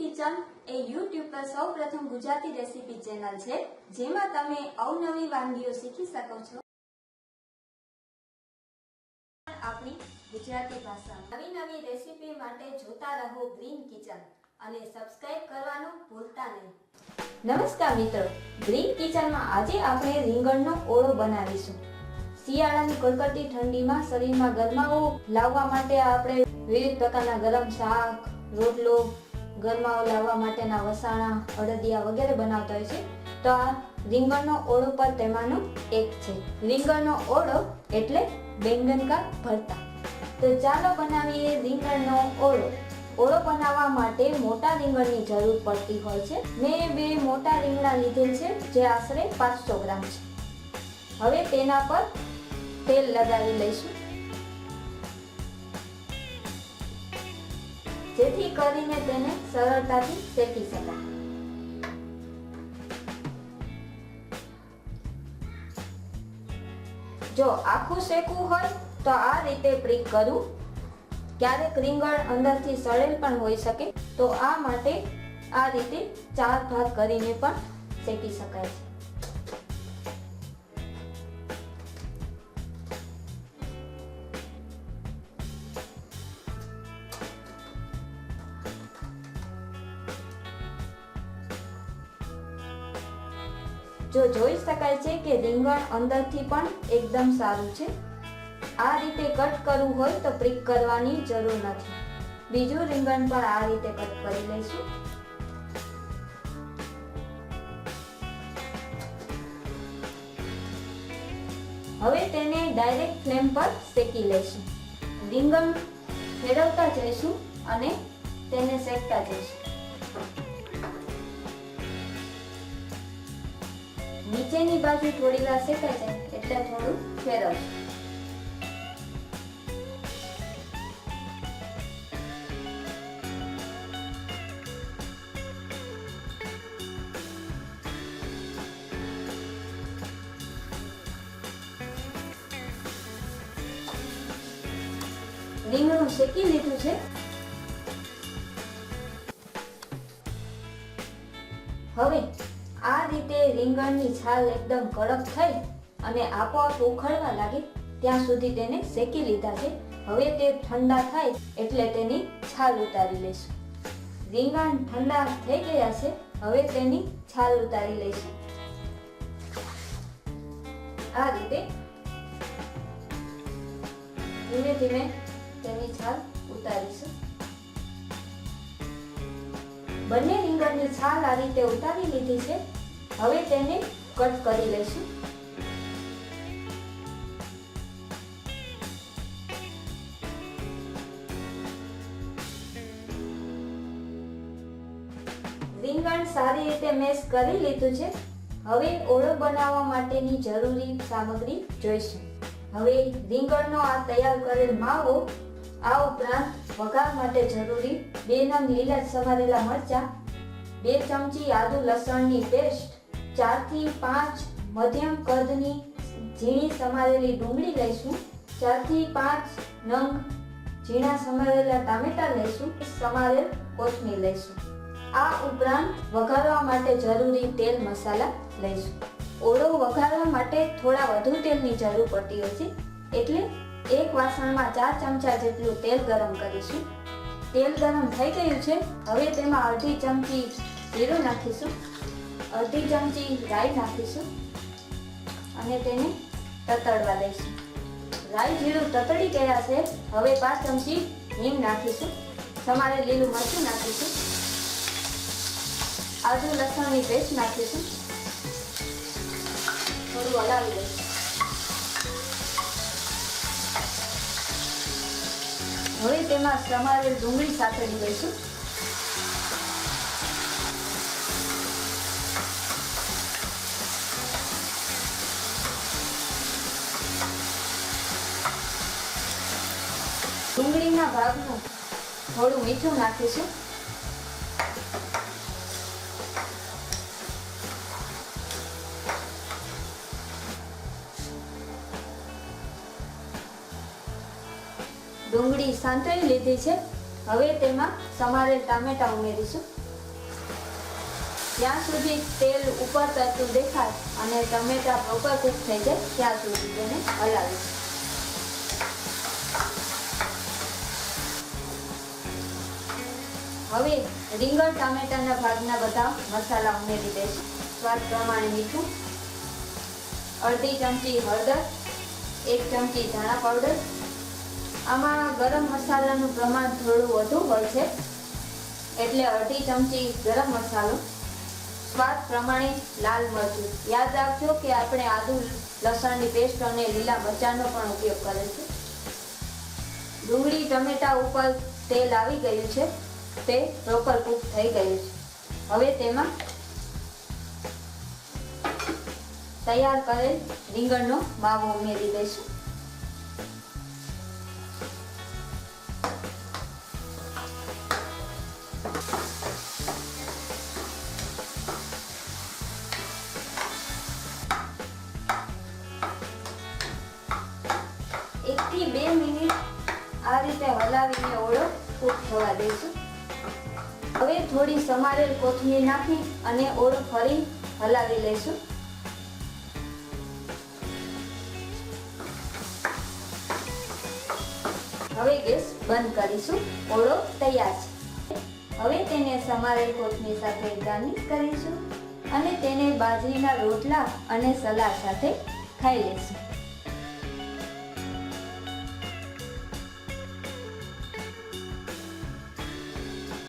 Kitchen એ YouTube પર સૌપ્રથમ Gujarati recipe channel છે, જેમાં તમે અવનવી વાનગીઓ શીખી શકો છો. આપણી ગુજરાતી ભાષા. નવી નવી રેસીપી માટે જોતા રહો ગ્રીન કિચન અને સબસ્ક્રાઇબ કરવાનું ભૂલતા નહીં. નમસ્કાર મિત્રો, ગ્રીન કિચનમાં આજે આપણે રીંગણનો ઓળો બનાવીશું. શિયાળાની કડકડતી ઠંડીમાં શરીરમાં ગરમાવો લાવવા માટે આપણે વિવિધ પ્રકારના ગરમ શાક, રોટલો ગરમાવો લાવવા માટેના વસાણા, અડદિયા વગેરે બનાવતા હોય છે. તો આ રીંગણનો ઓળો પણ તેમાંનો એક છે. રીંગણનો ઓળો એટલે બેંગન કા ભરતા. તો ચાલો બનાવીએ રીંગણનો ઓળો. ઓળો બનાવવા માટે મોટા રીંગણની જરૂર પડતી હોય છે. મેં બે મોટા રીંગણા લીધેલ છે, જે આશરે પાંચસો ગ્રામ છે. હવે તેના પર તેલ લગાવી લઈશું. જેથી કરીને તેને સરળતાથી શેકી શકાય. જો આખું શેકવું હોય તો આ રીતે પ્રિક કરું. ક્યારેક રીંગણ અંદરથી સળેલ પણ હોઈ શકે, તો આ માટે આ રીતે ચાર ભાગ કરીને પણ શેકી શકાય છે. જો જોઈ શકાય છે કે રીંગણ અંદરથી પણ એકદમ સારું છે. આ રીતે કટ કરવું હોય તો પ્રિક કરવાની જરૂર નથી. બીજું રીંગણ પણ આ રીતે કટ કરી લઈશું. હવે તેને ડાયરેક્ટ ફ્લેમ પર શેકી લઈશું. રીંગણ ફેરવતા જઈશું અને તેને શેકતા જઈશું. નીચેની બાજુ થોડી વાર શેકાય છે એટલે થોડું ફેરવ રીંગણું શેકી લીધું છે. હવે આ રીતે રીંગણની છાલ એકદમ કડક થઈ અને આપોઆપ ઉખડવા લાગે, ત્યાં સુધી તેને શેકી લીધા છે. હવે તે ઠંડા થાય એટલે તેની છાલ ઉતારી લઈશું. રીંગણ ઠંડા થઈ ગયા છે, હવે તેની છાલ ઉતારી લઈશું. આ રીતે ધીમે ધીમે તેની છાલ ઉતારીશું. બંને રીંગણની છાલ આ રીતે ઉતારી લીધી છે. હવે તેને કટ કરી લઈશું. રીંગણ સારી રીતે મેશ કરી લીધું છે. હવે ઓળો બનાવવા માટેની જરૂરી સામગ્રી જોઈશું. હવે રીંગણનો આ તૈયાર કરેલ માવો આ ઉપરાંત વઘાર માટે જરૂરી બે નંગ લીલા સમારેલા મરચા, બે ચમચી આદુ લસણની પેસ્ટ ચારથી પાંચ મધ્યમ કદની ઝીણી સમારેલી ડુંગળી લઈશું. ચારથી પાંચ નંગ ઝીણા સમારેલા ટામેટા લઈશું. સમારેલ કોથમીર લઈશું. આ ઉપરાંત વઘારવા માટે જરૂરી તેલ મસાલા લઈશું. ઓળો વઘારવા માટે થોડા વધુ તેલની જરૂર પડતી હોય છે. એટલે એક વાસણમાં ચાર ચમચા જેટલું તેલ ગરમ કરીશું. તેલ ગરમ થઈ ગયું છે. હવે તેમાં અડધી ચમચી જીરું નાખીશું. અડધી ચમચી રાઈ નાખીશું અને તેને તતડવા દઈશું. રાઈ જીરું તતડી ગયા છે, હવે પાંચ ચમચી હિંગ નાખીશું. તમારે લીલું મરચું નાખીશું. આદુ લસણની પેસ્ટ નાખીશું. થોડું હલાવી દઈશું. હવે તેમાં સમારેલ ડુંગળી સાથે દઈશું ડુંગળીના ભાગનું થોડું મીઠું નાખીશું. ડુંગળી સાંતળી લીધી છે. હવે તેમાં સમારેલ ટામેટા ઉમેરીશું. જ્યાં સુધી તેલ ઉપર તરતું દેખાય અને ટમેટા પ્રોપર કૂક થઈ જાય, ત્યાં સુધી તેને હલાવીશું. હવે રીંગણ, ટામેટાના ભાગના બધા મસાલા ઉમેરી દઈશ. સ્વાદ પ્રમાણે મીઠું, અડધી ચમચી હળદર, એક ચમચી ધાણા પાવડર. આમાં ગરમ મસાલાનું પ્રમાણ થોડું વધુ હોય છે, એટલે અડધી ચમચી ગરમ મસાલો. સ્વાદ પ્રમાણે લાલ મરચું. યાદ રાખજો કે આપણે આદુ, લસણની પેસ્ટ અને લીલા મરચાંનો પણ ઉપયોગ કરે છે ડુંગળી, ટમેટા ઉપર તેલ આવી ગયું છે. તે પ્રોપર કૂક થઈ ગયું છે. હવે તેમાં તૈયાર કરેલ રીંગણનો માવો ઉમેરી દઈશું. એકથી બે મિનિટ આ રીતે હલાવીને ઓળો કૂક થવા દઈશું. હવે થોડી સમારેલ કોથમીર નાખી અને ઓળો ફરી હલાવી લઈશું. હવે ગેસ બંધ કરીશું. ઓળો તૈયાર છે. હવે તેને સમારેલ કોથમીર સાથે ગાર્નિશ કરીશું અને તેને બાજરીના રોટલા અને સલાડ સાથે ખાઈ લઈશું.